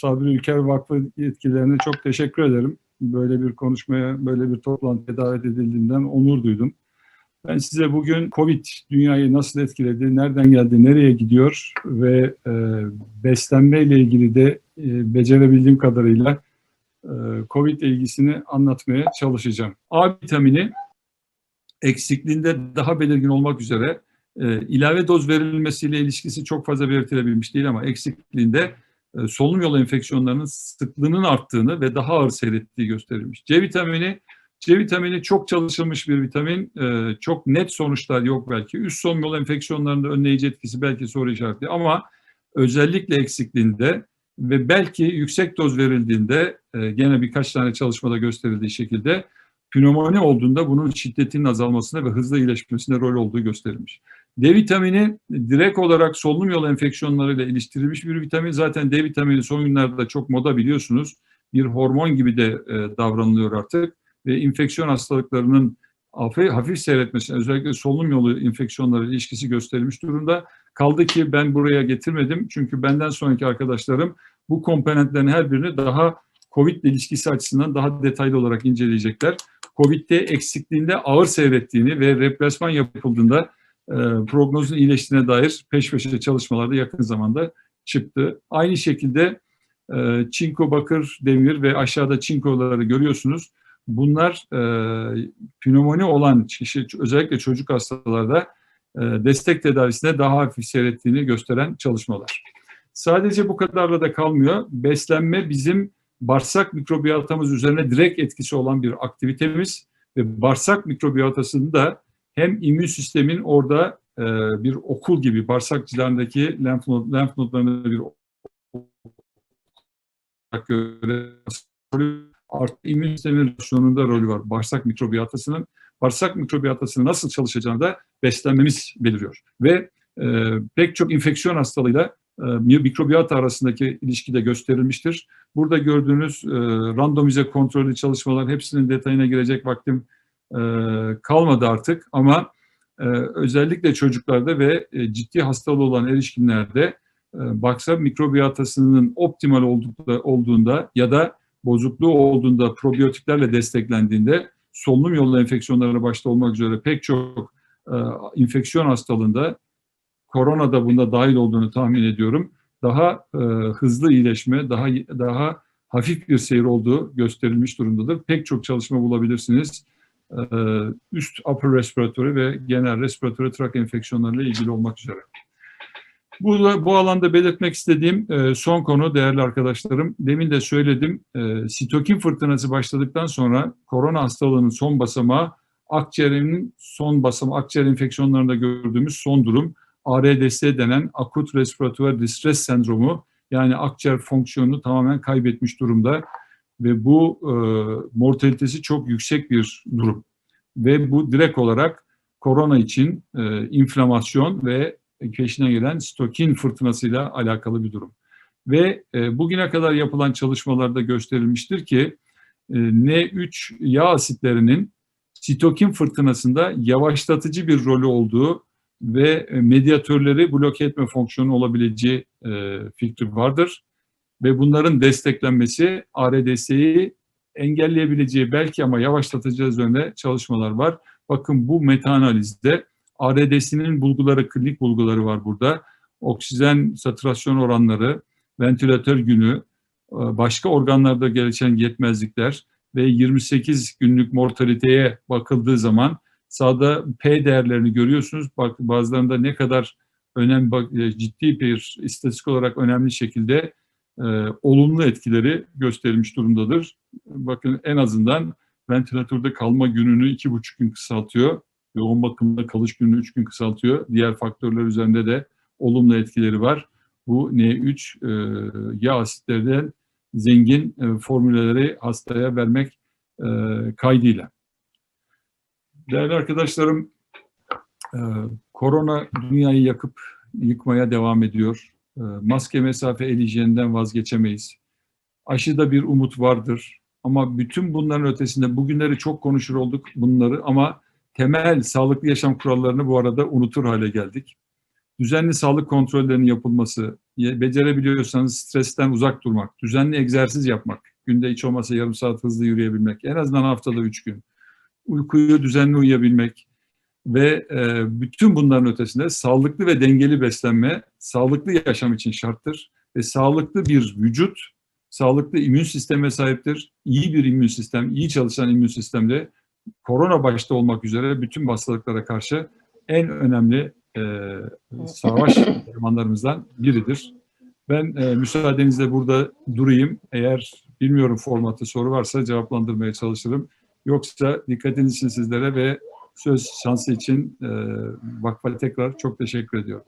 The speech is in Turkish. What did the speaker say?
Sabri Ülker Vakfı yetkililerine çok teşekkür ederim. Böyle bir konuşmaya, böyle bir toplantıya davet edildiğimden onur duydum. Ben size bugün Covid dünyayı nasıl etkiledi, nereden geldi, nereye gidiyor ve e, beslenme ile ilgili de e, becerebildiğim kadarıyla e, Covid ilgisini anlatmaya çalışacağım. A vitamini eksikliğinde daha belirgin olmak üzere e, ilave doz verilmesiyle ilişkisi çok fazla belirtilebilmiş değil ama eksikliğinde solunum yolu enfeksiyonlarının sıklığının arttığını ve daha ağır seyrettiği gösterilmiş. C vitamini C vitamini çok çalışılmış bir vitamin. E, çok net sonuçlar yok belki. Üst solunum yolu enfeksiyonlarında önleyici etkisi belki soru işareti ama özellikle eksikliğinde ve belki yüksek doz verildiğinde e, gene birkaç tane çalışmada gösterildiği şekilde pnömoni olduğunda bunun şiddetinin azalmasına ve hızlı iyileşmesine rol olduğu gösterilmiş. D vitamini direkt olarak solunum yolu enfeksiyonlarıyla iliştirilmiş bir vitamin. Zaten D vitamini son günlerde çok moda biliyorsunuz. Bir hormon gibi de e, davranılıyor artık ve infeksiyon hastalıklarının hafif, seyretmesine özellikle solunum yolu infeksiyonları ilişkisi gösterilmiş durumda. Kaldı ki ben buraya getirmedim çünkü benden sonraki arkadaşlarım bu komponentlerin her birini daha COVID ilişkisi açısından daha detaylı olarak inceleyecekler. COVID'de eksikliğinde ağır seyrettiğini ve replasman yapıldığında prognozun iyileştiğine dair peş peşe çalışmalarda yakın zamanda çıktı. Aynı şekilde e, çinko, bakır, demir ve aşağıda çinkoları görüyorsunuz. Bunlar e, pnömoni olan kişi, özellikle çocuk hastalarda e, destek tedavisinde daha hafif seyrettiğini gösteren çalışmalar. Sadece bu kadarla da kalmıyor. Beslenme bizim bağırsak mikrobiyotamız üzerine direkt etkisi olan bir aktivitemiz ve bağırsak mikrobiyotasını da hem immün sistemin orada e, bir okul gibi bağırsak cilarındaki lenf, nod, lenf nodlarında bir göre artı immün sistemin sonunda rolü var. Bağırsak mikrobiyotasının bağırsak mikrobiyotasının nasıl çalışacağını da beslenmemiz beliriyor. Ve e, pek çok infeksiyon hastalığıyla e, mikrobiyata arasındaki ilişki de gösterilmiştir. Burada gördüğünüz e, randomize kontrollü çalışmalar hepsinin detayına girecek vaktim e, kalmadı artık ama e, özellikle çocuklarda ve e, ciddi hastalığı olan erişkinlerde e, baksa mikrobiyatasının optimal oldukta, olduğunda ya da bozukluğu olduğunda probiyotiklerle desteklendiğinde solunum yolu enfeksiyonları başta olmak üzere pek çok e, infeksiyon hastalığında korona da bunda dahil olduğunu tahmin ediyorum. Daha hızlı iyileşme, daha daha hafif bir seyir olduğu gösterilmiş durumdadır. Pek çok çalışma bulabilirsiniz. E, üst upper respiratory ve genel respiratory trak enfeksiyonlarıyla ilgili olmak üzere. Bu, bu alanda belirtmek istediğim e, son konu değerli arkadaşlarım. Demin de söyledim. E, sitokin fırtınası başladıktan sonra korona hastalığının son basamağı akciğerinin son basamağı, akciğer enfeksiyonlarında gördüğümüz son durum. ARDS denen akut respiratuar distress sendromu yani akciğer fonksiyonunu tamamen kaybetmiş durumda ve bu e, mortalitesi çok yüksek bir durum ve bu direkt olarak korona için e, inflamasyon ve peşine gelen stokin fırtınasıyla alakalı bir durum. Ve e, bugüne kadar yapılan çalışmalarda gösterilmiştir ki e, N3 yağ asitlerinin sitokin fırtınasında yavaşlatıcı bir rolü olduğu ve e, medyatörleri bloke etme fonksiyonu olabileceği e, fikri vardır. Ve bunların desteklenmesi ARDS'yi engelleyebileceği belki ama yavaşlatacağı üzerine çalışmalar var. Bakın bu meta-analizde ARDS'nin bulguları, klinik bulguları var burada. Oksijen saturasyon oranları, ventilatör günü, e, başka organlarda gelişen yetmezlikler ve 28 günlük mortaliteye bakıldığı zaman Sağda P değerlerini görüyorsunuz. Bak bazılarında ne kadar önemli, e, ciddi bir istatistik olarak önemli şekilde e, olumlu etkileri gösterilmiş durumdadır. Bakın en azından ventilatörde kalma gününü iki buçuk gün kısaltıyor. Yoğun bakımda kalış gününü üç gün kısaltıyor. Diğer faktörler üzerinde de olumlu etkileri var. Bu N3 e, yağ asitlerden zengin e, formülleri hastaya vermek e, kaydıyla. Değerli arkadaşlarım, e, korona dünyayı yakıp yıkmaya devam ediyor. E, maske mesafe el hijyeninden vazgeçemeyiz. Aşıda bir umut vardır. Ama bütün bunların ötesinde bugünleri çok konuşur olduk bunları ama temel sağlıklı yaşam kurallarını bu arada unutur hale geldik. Düzenli sağlık kontrollerinin yapılması, becerebiliyorsanız stresten uzak durmak, düzenli egzersiz yapmak, günde hiç olmasa yarım saat hızlı yürüyebilmek, en azından haftada üç gün, uykuyu düzenli uyuyabilmek ve e, bütün bunların ötesinde sağlıklı ve dengeli beslenme, sağlıklı yaşam için şarttır ve sağlıklı bir vücut, sağlıklı immün sisteme sahiptir. İyi bir immün sistem, iyi çalışan immün sistemde korona başta olmak üzere bütün hastalıklara karşı en önemli e, savaş elemanlarımızdan biridir. Ben e, müsaadenizle burada durayım. Eğer bilmiyorum formatı soru varsa cevaplandırmaya çalışırım. Yoksa dikkatiniz için sizlere ve söz şansı için e, vakfa tekrar çok teşekkür ediyorum.